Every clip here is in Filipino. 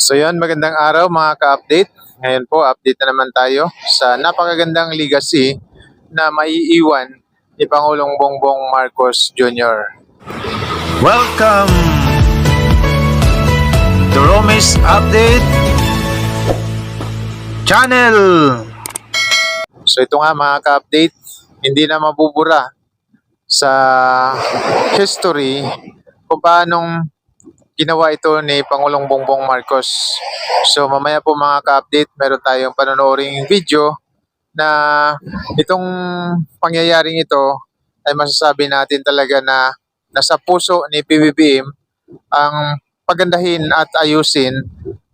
So yun, magandang araw mga ka-update. Ngayon po, update na naman tayo sa napakagandang legacy na maiiwan ni Pangulong Bongbong Marcos Jr. Welcome to Romis Update Channel. So ito nga mga ka-update, hindi na mabubura sa history kung paanong ginawa ito ni Pangulong Bongbong Marcos. So mamaya po mga ka-update, meron tayong panonooring video na itong pangyayaring ito ay masasabi natin talaga na nasa puso ni PBBM ang pagandahin at ayusin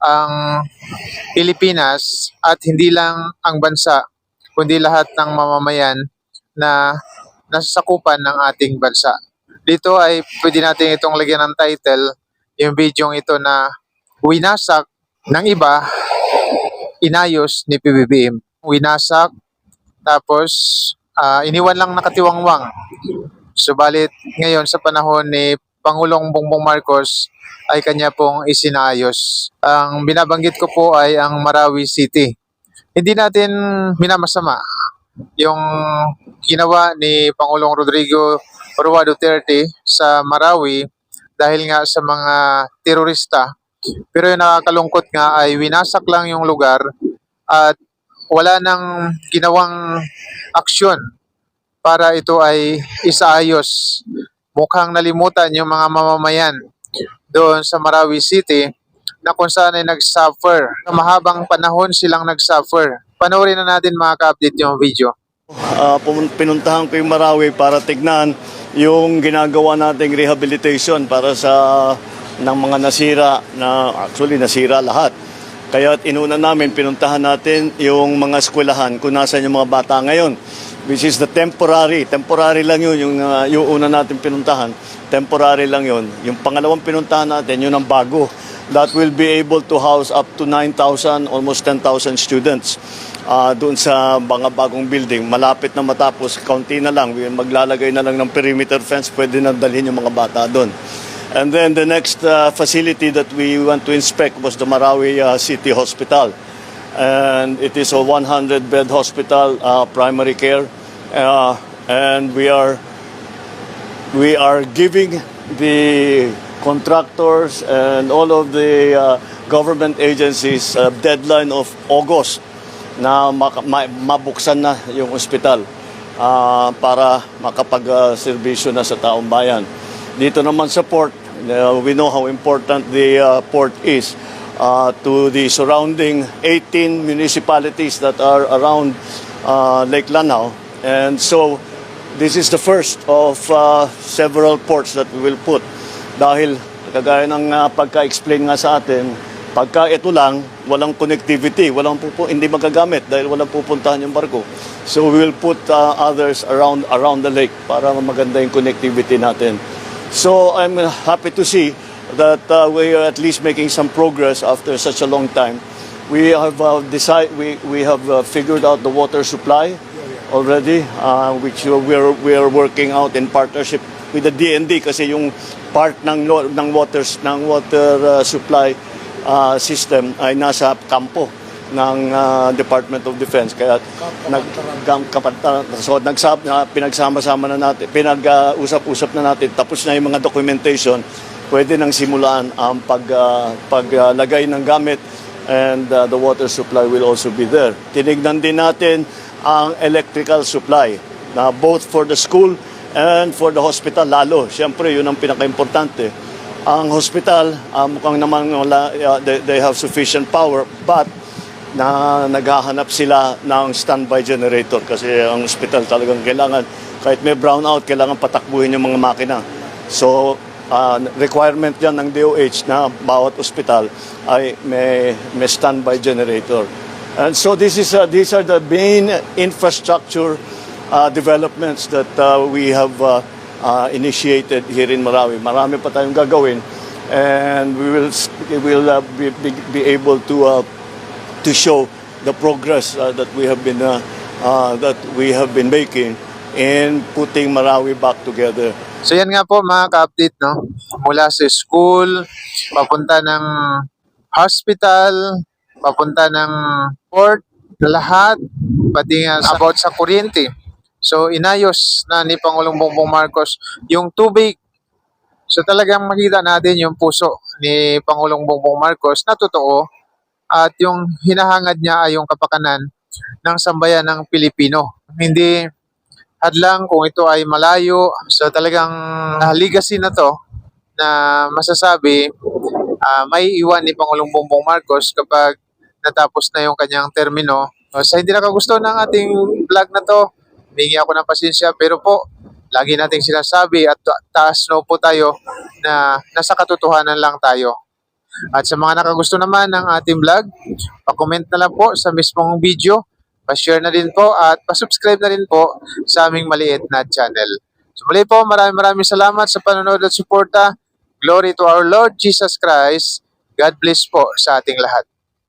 ang Pilipinas at hindi lang ang bansa kundi lahat ng mamamayan na nasasakupan ng ating bansa. Dito ay pwede natin itong lagyan ng title, yung video ito na winasak ng iba, inayos ni PBBM. Winasak, tapos ah, iniwan lang nakatiwangwang. Subalit ngayon sa panahon ni Pangulong Bongbong Marcos ay kanya pong isinayos. Ang binabanggit ko po ay ang Marawi City. Hindi natin minamasama yung ginawa ni Pangulong Rodrigo Roa Duterte sa Marawi dahil nga sa mga terorista. Pero yung nakakalungkot nga ay winasak lang yung lugar at wala nang ginawang aksyon para ito ay isaayos. Mukhang nalimutan yung mga mamamayan doon sa Marawi City na kung saan ay nag-suffer. Mahabang panahon silang nag-suffer. Panoorin na natin mga ka-update yung video. Pumun- pinuntahan ko yung Marawi para tignan yung ginagawa nating rehabilitation para sa ng mga nasira na actually nasira lahat. Kaya inuna namin, pinuntahan natin yung mga eskwelahan kung nasan yung mga bata ngayon. Which is the temporary. Temporary lang yun, yung, ah, yung una natin pinuntahan. Temporary lang yun. Yung pangalawang pinuntahan natin, yun ang bago. That will be able to house up to 9,000, almost 10,000 students ah doon sa mga bagong building. Malapit na matapos, kaunti na lang. Maglalagay na lang ng perimeter fence, pwede na dalhin yung mga bata doon. And then the next ah, facility that we went to inspect was the Marawi ah, City Hospital. And it is a 100-bed hospital, ah, primary care. Ah, and we are we are giving the contractors and all of the uh, government agencies a deadline of August na mabuksan na yung ospital ah, para makapag-serbisyo na sa taong bayan. Dito naman sa port, uh, we know how important the uh, port is uh, to the surrounding 18 municipalities that are around uh, Lake Lanao. And so this is the first of uh, several ports that we will put. Dahil kagaya ng uh, pagka-explain nga sa atin, pagka ito lang, walang connectivity, walang pupu- hindi magagamit dahil walang pupuntahan yung barko. So we will put uh, others around around the lake para maganda yung connectivity natin. So I'm happy to see that uh, we are at least making some progress after such a long time. We have uh, decide we we have uh, figured out the water supply already, uh, which we are we are working out in partnership with the DND kasi yung part ng ng waters ng water uh, supply uh, system ay nasa kampo ng uh, Department of Defense. Kaya nag kapantaran so nagsab na pinagsama-sama na natin pinag-usap-usap na natin. Tapos na yung mga documentation. Pwede nang simulaan ang pag uh, paglagay ng gamit and uh, the water supply will also be there. Tinignan din natin ang electrical supply na both for the school and for the hospital lalo. Syempre yun ang pinaka-importante ang hospital uh, mukhang naman wala, uh, they, they have sufficient power but na naghahanap sila ng standby generator kasi ang hospital talagang kailangan kahit may brownout kailangan patakbuhin yung mga makina. So uh, requirement yan ng DOH na bawat ospital ay may, may standby generator. And so this is uh, these are the main infrastructure uh, developments that uh, we have uh, uh, initiated here in Marawi. Marami pa tayong gagawin and we will we will uh, be, be, be able to uh, to show the progress uh, that we have been uh, uh, that we have been making in putting Marawi back together. So yan nga po mga ka-update no. Mula sa school, papunta ng hospital, papunta ng port, lahat, pati nga about sa kuryente. So, inayos na ni Pangulong Bongbong Marcos yung tubig. So, talagang makita natin yung puso ni Pangulong Bongbong Marcos na totoo at yung hinahangad niya ay yung kapakanan ng sambayan ng Pilipino. Hindi hadlang kung ito ay malayo. So, talagang legacy na to na masasabi ah, may iwan ni Pangulong Bongbong Marcos kapag natapos na yung kanyang termino. So, sa hindi nakagusto ng ating vlog na to, hingi ako ng pasensya pero po, lagi nating sinasabi at ta- taas no po tayo na nasa katotohanan lang tayo. At sa mga nakagusto naman ng ating vlog, pa-comment na lang po sa mismong video, pa-share na din po at pa-subscribe na rin po sa aming maliit na channel. So muli po, maraming maraming salamat sa panonood at suporta. Glory to our Lord Jesus Christ. God bless po sa ating lahat.